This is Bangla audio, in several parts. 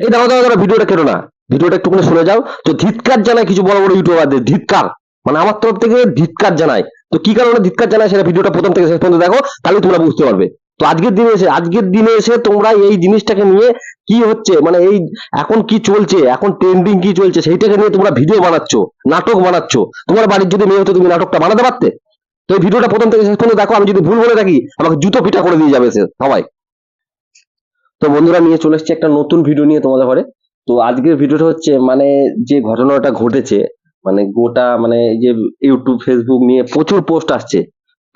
এই দাঁড়া দাঁড়া দাঁড়া ভিডিওটা কেটো না। ভিডিওটা একটুখানি শুনে যাও। তো ধিৎকার জানায় কিছু বড় বড় ইউটিউবারদের ধিৎকার। মানে আমার তরফ থেকে ধিৎকার জানায়। তো কি কারণে ধিৎকার জানায় সেটা ভিডিওটা প্রথম থেকে শেষ পর্যন্ত দেখো, তাহলে তোমরা বুঝতে পারবে। তো আজকের দিনে এসে, আজকের দিনে এসে তোমরা এই জিনিসটাকে নিয়ে কি হচ্ছে মানে এই এখন কি চলছে, এখন ট্রেন্ডিং কি চলছে, সেইটাকে নিয়ে তোমরা ভিডিও বানাচ্ছ, নাটক বানাচ্ছ। তোমার বাড়ির যদি মেয়ে হতো, তুমি নাটকটা বানাতে পারতে? তো এই ভিডিওটা প্রথম থেকে শেষ পর্যন্ত দেখো, আমি যদি ভুল বলে থাকি, আমাকে জুতো পিঠা করে দিয়ে যাবে সে, সবাই। তো বন্ধুরা নিয়ে চলে এসেছি একটা নতুন ভিডিও নিয়ে তোমাদের ঘরে। তো আজকের ভিডিওটা হচ্ছে মানে যে ঘটনাটা ঘটেছে মানে গোটা মানে যে ইউটিউব ফেসবুক নিয়ে প্রচুর পোস্ট আসছে।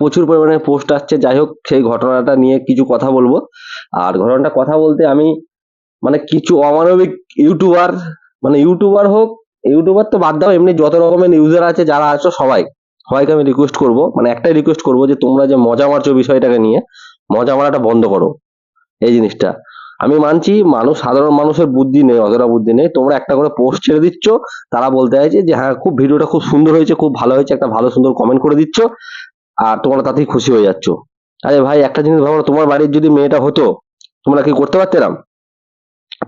প্রচুর পরিমাণে পোস্ট আসছে। যাই হোক, সেই ঘটনাটা নিয়ে কিছু কথা বলব। আর ঘটনাটা কথা বলতে আমি মানে কিছু অমানবিক ইউটিউবার মানে ইউটিউবার হোক ইউটিউবার তো বাদ দাও, এমনি যত রকমের ইউজার আছে, যারা আছো সবাই। সবাইকে আমি রিকোয়েস্ট করব। মানে একটাই রিকোয়েস্ট করব যে, তোমরা যে মজা মারছো বিষয়টাকে নিয়ে, মজা মারাটা বন্ধ করো। এই জিনিসটা। আমি মানছি মানুষ, সাধারণ মানুষের বুদ্ধি নেই অতটা বুদ্ধি নেই। তোমরা একটা করে পোস্ট ছেড়ে দিচ্ছ, তারা বলতে চাইছে যে হ্যাঁ খুব ভিডিওটা খুব সুন্দর হয়েছে, খুব ভালো হয়েছে, একটা ভালো সুন্দর কমেন্ট করে দিচ্ছ, আর তোমরা তাতেই খুশি হয়ে যাচ্ছ। আরে ভাই, একটা জিনিস ভাবো তোমার বাড়ির যদি মেয়েটা হতো, তোমরা কি করতে পারতেরাম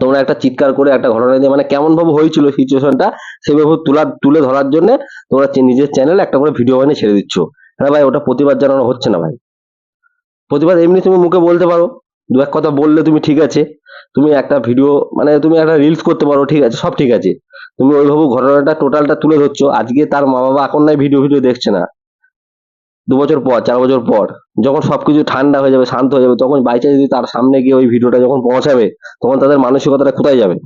তোমরা একটা চিৎকার করে একটা ঘটনা দিয়ে মানে কেমন ভাবে হয়েছিল সিচুয়েশনটা সেভাবে তুলা, তুলে ধরার জন্য তোমরা নিজের চ্যানেলে একটা করে ভিডিও বানিয়ে ছেড়ে দিচ্ছ। হ্যাঁ ভাই, ওটা প্রতিবাদ জানানো হচ্ছে না ভাই। প্রতিবাদ এমনি তুমি মুখে বলতে পারো। দু এক কথা বললে তুমি ঠিক আছে। তুমি একটা ভিডিও মানে তুমি একটা রিলস করতে পারো, ঠিক আছে, সব ঠিক আছে। তুমি ওইভাবে ঘটনাটা টোটালটা তুলে ধরছো। আজকে তার মা বাবা এখন নাই ভিডিও ভিডিও দেখছে না। দু বছর পর, চার বছর পর, যখন সবকিছু ঠান্ডা হয়ে যাবে, শান্ত হয়ে যাবে, তখন বাইচা যদি তার সামনে গিয়ে ওই ভিডিওটা যখন পৌঁছাবে, তখন তাদের মানসিকতাটা কোথায় যাবে?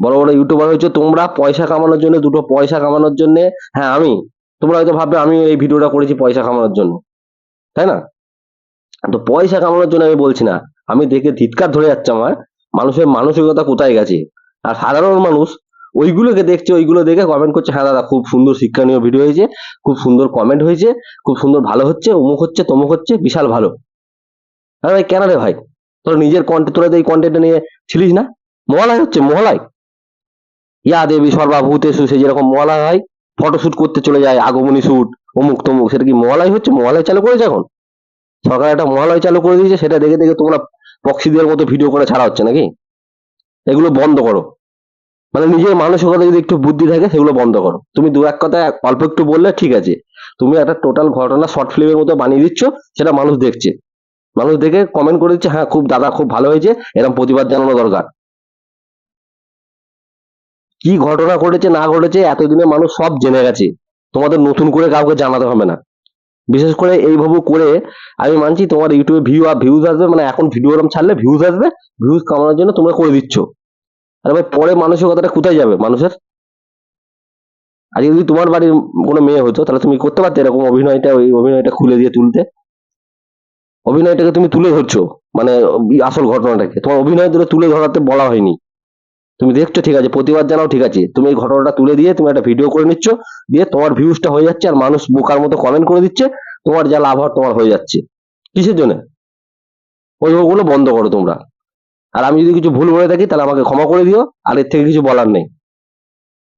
বড় বড় ইউটিউবার হয়েছে, তোমরা পয়সা কামানোর জন্য, দুটো পয়সা কামানোর জন্য হ্যাঁ আমি, তোমরা হয়তো ভাববে আমি এই ভিডিওটা করেছি পয়সা কামানোর জন্য। তাই না? তো পয়সা কামানোর জন্য আমি বলছি না। আমি দেখে ধিৎকার ধরে যাচ্ছে আমার। মানুষের মানসিকতা কোথায় গেছে? আর সাধারণ মানুষ, ওইগুলোকে দেখছে, ওইগুলো দেখে কমেন্ট করছে হ্যাঁ দাদা, খুব সুন্দর শিক্ষণীয় ভিডিও হয়েছে, খুব সুন্দর কমেন্ট হয়েছে, খুব সুন্দর ভালো হচ্ছে, অমুক হচ্ছে, তমুক হচ্ছে, বিশাল ভালো। আরে ভাই, কেন রে ভাই? তোর নিজের কন্টেন্ট তোরা এই কন্টেন্টটা নিয়ে ছিলিস না? মহালয় হচ্ছে, মহালয়। ইয়া দেবী সর্বাভূতে সে যেরকম মহালয় হয় ফটোশুট করতে চলে যায়, আগমনী শুট অমুক তমুক সেটা কি মহালয় হচ্ছে? মহালয় চালু করেছে এখন? সরকার একটা মহালয় চালু করে দিয়েছে, সেটা দেখে দেখে তোমরা পক্সিদের মতো ভিডিও করে ছাড়া হচ্ছে নাকি? এগুলো বন্ধ করো। মানে নিজের মানসিকতা যদি একটু বুদ্ধি থাকে, সেগুলো বন্ধ করো। তুমি দু এক কথা অল্প একটু বললে ঠিক আছে। তুমি একটা টোটাল ঘটনা শর্ট ফিল্মের মতো বানিয়ে দিচ্ছ, সেটা মানুষ দেখছে। মানুষ দেখে কমেন্ট করে দিচ্ছে হ্যাঁ খুব দাদা খুব ভালো হয়েছে এরকম প্রতিবাদ জানানো দরকার। কি ঘটনা ঘটেছে, না ঘটেছে, এতদিনে মানুষ সব জেনে গেছে। তোমাদের নতুন করে কাউকে জানাতে হবে না। বিশেষ করে এইভাবে করে আমি মানছি তোমার ইউটিউবে ভিউ আর ভিউজ আসবে মানে এখন ভিডিও এরকম ছাড়লে ভিউজ আসবে ভিউজ কামানোর জন্য তোমরা করে দিচ্ছ। আরে ভাই, পরে মানুষের কথাটা কোথায় যাবে মানুষের? আজকে যদি তোমার বাড়ির কোনো মেয়ে হতো, তাহলে তুমি করতে পারতে এরকম অভিনয়টা, ওই অভিনয়টা খুলে দিয়ে তুলতে। অভিনয়টাকে তুমি তুলে ধরছো মানে আসল ঘটনাটাকে। তোমার অভিনয় তুলে ধরাতে বলা হয়নি। তুমি দেখছ, ঠিক আছে, প্রতিবাদ জানাও, ঠিক আছে। তুমি এই ঘটনাটা তুলে দিয়ে তুমি একটা ভিডিও করে নিচ্ছ, দিয়ে তোমার ভিউজটা হয়ে যাচ্ছে আর মানুষ বোকার মতো কমেন্ট করে দিচ্ছে, তোমার যা লাভ তোমার হয়ে যাচ্ছে। কিসের জন্য? ওই ওগুলো বন্ধ করো তোমরা। আর আমি যদি কিছু ভুল বলে থাকি, তাহলে আমাকে ক্ষমা করে দিও, আর এর থেকে কিছু বলার নেই।